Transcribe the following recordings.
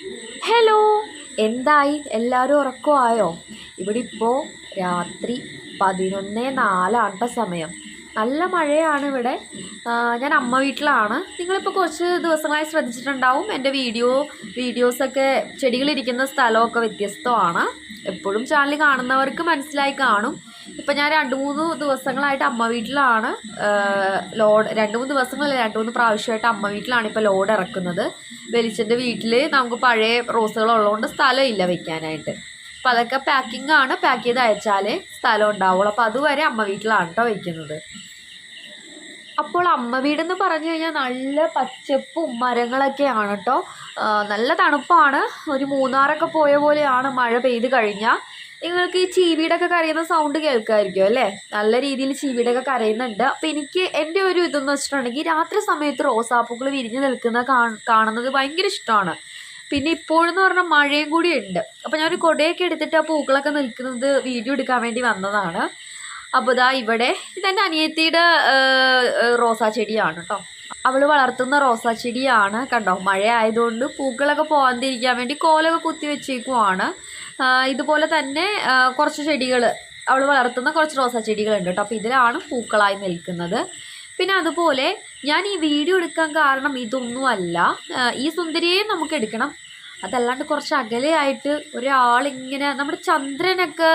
Hello എന്തായി? എല്ലാവരും ഉറക്കമായോ? ഇവിടെ ഇപ്പോൾ രാത്രി പതിനൊന്ന് നാലാണ്ട സമയം. നല്ല മഴയാണ് ഇവിടെ. ഞാൻ അമ്മ വീട്ടിലാണ്. നിങ്ങളിപ്പോൾ കുറച്ച് ദിവസങ്ങളായി ശ്രദ്ധിച്ചിട്ടുണ്ടാവും. എന്റെ വീഡിയോ വീഡിയോസൊക്കെ ചെടികളിരിക്കുന്ന സ്ഥലമൊക്കെ വ്യത്യസ്തമാണ്. എപ്പോഴും ചാനൽ കാണുന്നവർക്ക് മനസ്സിലായി കാണും. ഇപ്പം ഞാൻ രണ്ട് മൂന്ന് ദിവസങ്ങളായിട്ട് അമ്മ വീട്ടിലാണ്. ലോഡ് രണ്ട് മൂന്ന് ദിവസങ്ങളല്ല രണ്ട് മൂന്ന് പ്രാവശ്യമായിട്ട് അമ്മ വീട്ടിലാണ് ഇപ്പോൾ ലോഡ് ഇറക്കുന്നത്. വെളിച്ചന്റെ വീട്ടിൽ നമുക്ക് പഴയ റോസുകൾ സ്ഥലം ഇല്ല വെക്കാനായിട്ട്. അപ്പോൾ അതൊക്കെ പാക്കിംഗ് ആണ്. പാക്ക് ചെയ്ത് അയച്ചാലേ സ്ഥലം ഉണ്ടാവുള്ളൂ. അപ്പോൾ അതുവരെ അമ്മ വീട്ടിലാണ് കേട്ടോ വയ്ക്കുന്നത് അപ്പോൾ അമ്മ വീടെന്ന് പറഞ്ഞു കഴിഞ്ഞാൽ നല്ല പച്ചപ്പും മരങ്ങളൊക്കെയാണ് കേട്ടോ നല്ല തണുപ്പാണ്. ഒരു മൂന്നാറൊക്കെ പോയ പോലെയാണ് മഴ പെയ്ത് കഴിഞ്ഞാൽ നിങ്ങൾക്ക് ഈ ചീവീടൊക്കെ കരയുന്ന സൗണ്ട് കേൾക്കാമായിരിക്കും അല്ലേ? നല്ല രീതിയിൽ ചീവീടൊക്കെ കരയുന്നുണ്ട്. അപ്പോൾ എനിക്ക് എന്റെ ഒരു ഇതെന്ന് വെച്ചിട്ടുണ്ടെങ്കിൽ രാത്രി സമയത്ത് റോസാപ്പൂക്കൾ വിരിഞ്ഞ് നിൽക്കുന്ന കാണ്- കാണുന്നത് ഭയങ്കര ഇഷ്ടമാണ്. പിന്നെ ഇപ്പോഴെന്ന് പറഞ്ഞാൽ മഴയും കൂടി ഉണ്ട്. അപ്പോൾ ഞാനൊരു കൊടയൊക്കെ എടുത്തിട്ട് ആ പൂക്കളൊക്കെ നിൽക്കുന്നത് വീഡിയോ എടുക്കാൻ വേണ്ടി വന്നതാണ്. അപ്പോൾ ഇതാ ഇവിടെ ഇതെന്റെ അനിയത്തിയുടെ റോസാ ചെടിയാണ് കേട്ടോ അവൾ വളർത്തുന്ന റോസാ ചെടിയാണ്. കണ്ടോ? മഴ ആയതുകൊണ്ട് പൂക്കളൊക്കെ പോകാതിരിക്കാൻ വേണ്ടി കോലൊക്കെ കുത്തി വെച്ചേക്കുവാണ്. ഇതുപോലെ തന്നെ കുറച്ച് ചെടികൾ അവൾ വളർത്തുന്ന കുറച്ച് റോസാ ചെടികളുണ്ട് കേട്ടോ. അപ്പോൾ ഇതിലാണ് പൂക്കളായി നിൽക്കുന്നത്. പിന്നെ അതുപോലെ ഞാൻ ഈ വീഡിയോ എടുക്കാൻ കാരണം ഇതൊന്നുമല്ല. ഈ സുന്ദരിയെ നമുക്ക് എടുക്കണം. അതല്ലാണ്ട് കുറച്ച് അകലെയായിട്ട് ഒരാളിങ്ങനെ നമ്മുടെ ചന്ദ്രനൊക്കെ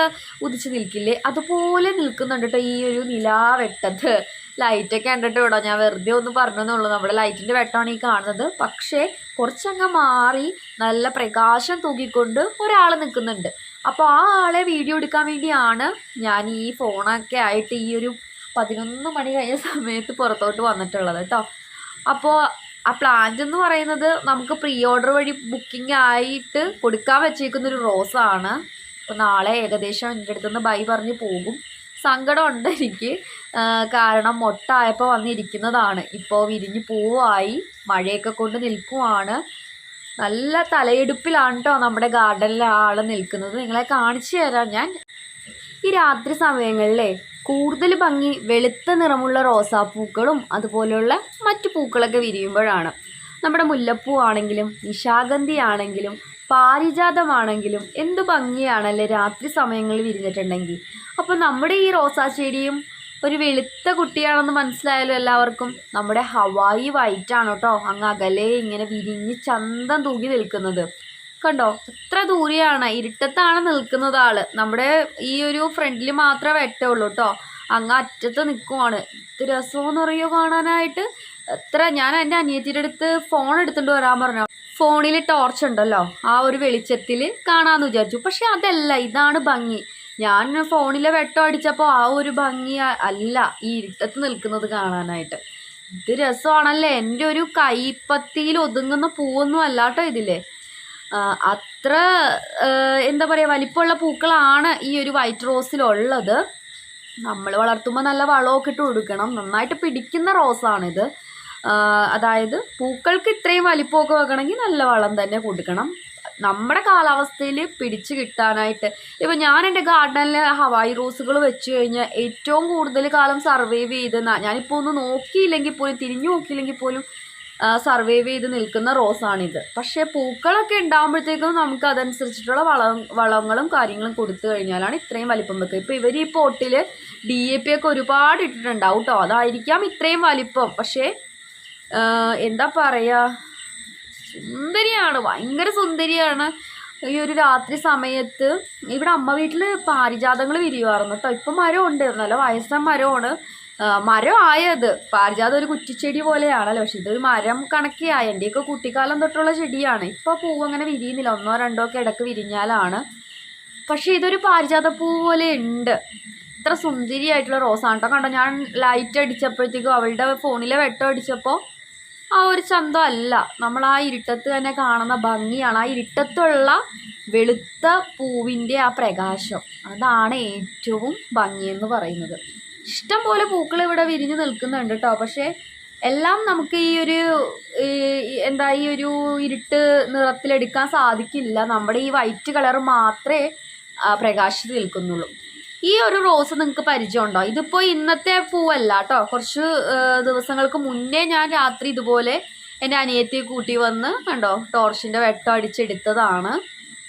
ഉദിച്ച് നിൽക്കില്ലേ? അതുപോലെ നിൽക്കുന്നുണ്ട് കേട്ടോ ഈ ഒരു നിലാവെട്ടത്ത് ലൈറ്റൊക്കെ കണ്ടിട്ട് വിടാം. ഞാൻ വെറുതെ ഒന്ന് പറഞ്ഞെന്നുള്ളൂ. നമ്മുടെ ലൈറ്റിന്റെ വെട്ടമാണ് ഈ കാണുന്നത്. പക്ഷേ കുറച്ചങ്ങ് മാറി നല്ല പ്രകാശം തൂക്കിക്കൊണ്ട് ഒരാൾ നിൽക്കുന്നുണ്ട്. അപ്പോൾ ആ ആളെ വീഡിയോ എടുക്കാൻ വേണ്ടിയാണ് ഞാൻ ഈ ഫോണൊക്കെ ആയിട്ട് ഈ ഒരു പതിനൊന്ന് മണി കഴിഞ്ഞ സമയത്ത് പുറത്തോട്ട് വന്നിട്ടുള്ളത് കേട്ടോ അപ്പോൾ ആ പ്ലാന്റ് എന്ന് പറയുന്നത് നമുക്ക് പ്രീ ഓർഡർ വഴി ബുക്കിംഗ് ആയിട്ട് കൊടുക്കാൻ വെച്ചേക്കുന്ന ഒരു റോസാണ് അപ്പോൾ നാളെ ഏകദേശം എന്റെ അടുത്തുനിന്ന് ബൈ പറഞ്ഞ് പോകും. സങ്കടമുണ്ട് എനിക്ക്. കാരണം മൊട്ടായപ്പോൾ വന്നിരിക്കുന്നതാണ്. ഇപ്പോൾ വിരിഞ്ഞ് പൂവായി. മഴയൊക്കെ കൊണ്ട് നിൽക്കുവാണ്. നല്ല തലയെടുപ്പിലാണ് കേട്ടോ നമ്മുടെ ഗാർഡനിലെ ആൾ നിൽക്കുന്നത്. നിങ്ങളെ കാണിച്ചു തരാം ഞാൻ. ഈ രാത്രി സമയങ്ങളിലെ കൂടുതൽ ഭംഗി വെളുത്ത നിറമുള്ള റോസാപ്പൂക്കളും അതുപോലെയുള്ള മറ്റു പൂക്കളൊക്കെ വിരിയുമ്പോഴാണ്. നമ്മുടെ മുല്ലപ്പൂ ആണെങ്കിലും നിശാഗന്ധി ആണെങ്കിലും പാരിജാതമാണെങ്കിലും എന്ത് ഭംഗിയാണല്ലേ രാത്രി സമയങ്ങളിൽ വിരിഞ്ഞിട്ടുണ്ടെങ്കിൽ. അപ്പോൾ നമ്മുടെ ഈ റോസാ ചെടിയും ഒരു വെളുത്ത കുട്ടിയാണെന്ന് മനസ്സിലായാലും എല്ലാവർക്കും നമ്മുടെ ഹവായി വൈറ്റ് ആണ് കേട്ടോ. അങ്ങ് അകലെ ഇങ്ങനെ വിരിഞ്ഞ് ചന്തം തൂങ്ങി നിൽക്കുന്നത്. കണ്ടോ? എത്ര ദൂരെയാണ് ഇരുട്ടത്താണ് നിൽക്കുന്നത് ആൾ. നമ്മുടെ ഈ ഒരു ഫ്രണ്ടിൽ മാത്രമേ വെട്ടുള്ളൂ കേട്ടോ. അങ്ങ് അറ്റത്ത് നിൽക്കുവാണ് ഇത് രസമെന്ന് പറയുമോ കാണാനായിട്ട്? എത്ര ഞാൻ എന്റെ അനിയത്തിയുടെ അടുത്ത് ഫോൺ എടുത്തുകൊണ്ട് വരാൻ പറഞ്ഞു. ഫോണിൽ ടോർച്ച് ഉണ്ടല്ലോ ആ ഒരു വെളിച്ചത്തിൽ കാണാമെന്ന് വിചാരിച്ചു. പക്ഷെ അതല്ല ഇതാണ് ഭംഗി. ഞാൻ ഫോണിലെ വെട്ടം അടിച്ചപ്പോൾ ആ ഒരു ഭംഗി അല്ല ഈ ഇരുട്ടത്ത് നിൽക്കുന്നത് കാണാനായിട്ട്. ഇത് രസമാണല്ലേ? എന്റെ ഒരു കൈപ്പത്തിയിൽ ഒതുങ്ങുന്ന പൂവൊന്നും അല്ലാട്ടോ ഇതില്ലേ അത്ര എന്താ പറയുക വലിപ്പമുള്ള പൂക്കളാണ് ഈ ഒരു വൈറ്റ് റോസിലുള്ളത് നമ്മൾ വളർത്തുമ്പോൾ നല്ല വളമൊക്കെ ഇട്ട് കൊടുക്കണം. നന്നായിട്ട് പിടിക്കുന്ന റോസാണിത് അതായത് പൂക്കൾക്ക് ഇത്രയും വലിപ്പമൊക്കെ വെക്കണമെങ്കിൽ നല്ല വളം തന്നെ കൊടുക്കണം. നമ്മുടെ കാലാവസ്ഥയിൽ പിടിച്ചു കിട്ടാനായിട്ട് ഇപ്പം ഞാൻ എന്റെ ഗാർഡനിൽ ഹവായി റോസുകൾ വെച്ച് കഴിഞ്ഞാൽ ഏറ്റവും കൂടുതൽ കാലം സർവൈവ് ചെയ്ത് ഞാനിപ്പോൾ ഒന്ന് നോക്കിയില്ലെങ്കിൽ പോലും തിരിഞ്ഞു നോക്കിയില്ലെങ്കിൽ പോലും സർവൈവ് ചെയ്ത് നിൽക്കുന്ന റോസാണിത്. പക്ഷേ പൂക്കളൊക്കെ ഉണ്ടാകുമ്പോഴത്തേക്കും നമുക്ക് അതനുസരിച്ചിട്ടുള്ള വളം വളങ്ങളും കാര്യങ്ങളും കൊടുത്തു കഴിഞ്ഞാലാണ് ഇത്രയും വലിപ്പം വെക്കുക. ഇപ്പോൾ ഇവർ ഈ പോട്ടിൽ ഡി എ പി ഒക്കെ ഒരുപാട് ഇട്ടിട്ടുണ്ടാവും കേട്ടോ അതായിരിക്കാം ഇത്രയും വലിപ്പം. പക്ഷേ എന്താ പറയുക സുന്ദരിയാണ് ഭയങ്കര സുന്ദരിയാണ്. ഈ ഒരു രാത്രി സമയത്ത് ഇവിടെ അമ്മ വീട്ടിൽ പാരിജാതങ്ങൾ വിരിയുമായിരുന്നു കേട്ടോ. ഇപ്പം മരം ഉണ്ട് നല്ല വയസ്സ മരമാണ് മരം ആയത്. പാരിജാതം ഒരു കുറ്റിച്ചെടി പോലെയാണല്ലോ. പക്ഷെ ഇതൊരു മരം കണക്കിയായി. എന്റെയൊക്കെ കുട്ടിക്കാലം തൊട്ടുള്ള ചെടിയാണ്. ഇപ്പോൾ പൂവ് അങ്ങനെ വിരിയുന്നില്ല. ഒന്നോ രണ്ടോ ഒക്കെ ഇടയ്ക്ക് വിരിഞ്ഞാലാണ്. പക്ഷേ ഇതൊരു പാരിജാത പൂ പോലെ ഉണ്ട്. ഇത്ര സുന്ദരിയായിട്ടുള്ള റോസാണ്. കേട്ടോ കണ്ടോ? ഞാൻ ലൈറ്റ് അടിച്ചപ്പോഴത്തേക്കും അവളുടെ ഫോണിലെ വെട്ടം അടിച്ചപ്പോൾ ആ ഒരു ചന്തം അല്ല നമ്മൾ ആ ഇരുട്ടത്ത് തന്നെ കാണുന്ന ഭംഗിയാണ്. ആ ഇരുട്ടത്തുള്ള വെളുത്ത പൂവിന്റെ ആ പ്രകാശം. അതാണ് ഏറ്റവും ഭംഗിയെന്ന് പറയുന്നത്. ഇഷ്ടം പോലെ പൂക്കൾ ഇവിടെ വിരിഞ്ഞു നിൽക്കുന്നുണ്ട് കേട്ടോ. പക്ഷേ എല്ലാം നമുക്ക് ഈ ഒരു എന്താ ഈ ഒരു ഇരുട്ട് നിറത്തിലെടുക്കാൻ സാധിക്കില്ല. നമ്മുടെ ഈ വൈറ്റ് കളർ മാത്രമേ പ്രകാശത്തിൽ നിൽക്കുന്നുള്ളൂ. ഈ ഒരു റോസ് നിങ്ങൾക്ക് പരിചയമുണ്ടോ? ഇതിപ്പോൾ ഇന്നത്തെ പൂവല്ല കേട്ടോ കുറച്ച് ദിവസങ്ങൾക്ക് മുന്നേ ഞാൻ രാത്രി ഇതുപോലെ എന്റെ അനിയത്തി കൂട്ടി വന്ന് കണ്ടോ ടോർച്ചിന്റെ വെട്ടം അടിച്ചെടുത്തതാണ്.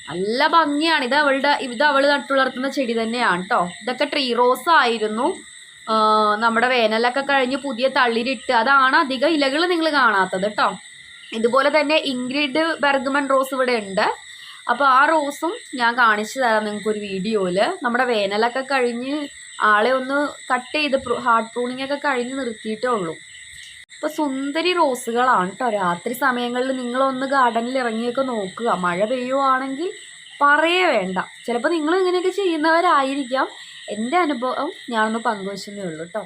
നല്ല ഭംഗിയാണ്. ഇത് അവളുടെ ഇത് അവൾ നട്ടുവളർത്തുന്ന ചെടി തന്നെയാണ് കേട്ടോ ഇതൊക്കെ ട്രീ റോസ് ആയിരുന്നു. നമ്മുടെ വേനലൊക്കെ കഴിഞ്ഞ് പുതിയ തളിരിട്ട് അതാണ് അധികം ഇലകൾ നിങ്ങൾ കാണാത്തത് കേട്ടോ ഇതുപോലെ തന്നെ ഇൻഗ്രിഡ് ബെർഗ്മൻ റോസ് ഇവിടെ ഉണ്ട്. അപ്പോൾ ആ റോസും ഞാൻ കാണിച്ചു തരാം നിങ്ങൾക്കൊരു വീഡിയോയിൽ നമ്മുടെ വേനലൊക്കെ കഴിഞ്ഞ് ആളെ ഒന്ന് കട്ട് ചെയ്ത് ഹാർഡ് പ്രൂണിംഗ് ഒക്കെ കഴിഞ്ഞ് നിർത്തിയിട്ടേ ഉള്ളൂ. ഇപ്പോൾ സുന്ദരി റോസുകളാണ് കേട്ടോ രാത്രി സമയങ്ങളിൽ നിങ്ങളൊന്ന് ഗാർഡനിൽ ഇറങ്ങിയൊക്കെ നോക്കുക. മഴ പെയ്യുവാണെങ്കിൽ പറയേ വേണ്ട. ചിലപ്പോൾ നിങ്ങൾ ഇങ്ങനെയൊക്കെ ചെയ്യുന്നവരായിരിക്കാം. എന്റെ അനുഭവം ഞാനൊന്ന് പങ്കുവച്ചെന്നേ ഉള്ളൂ കേട്ടോ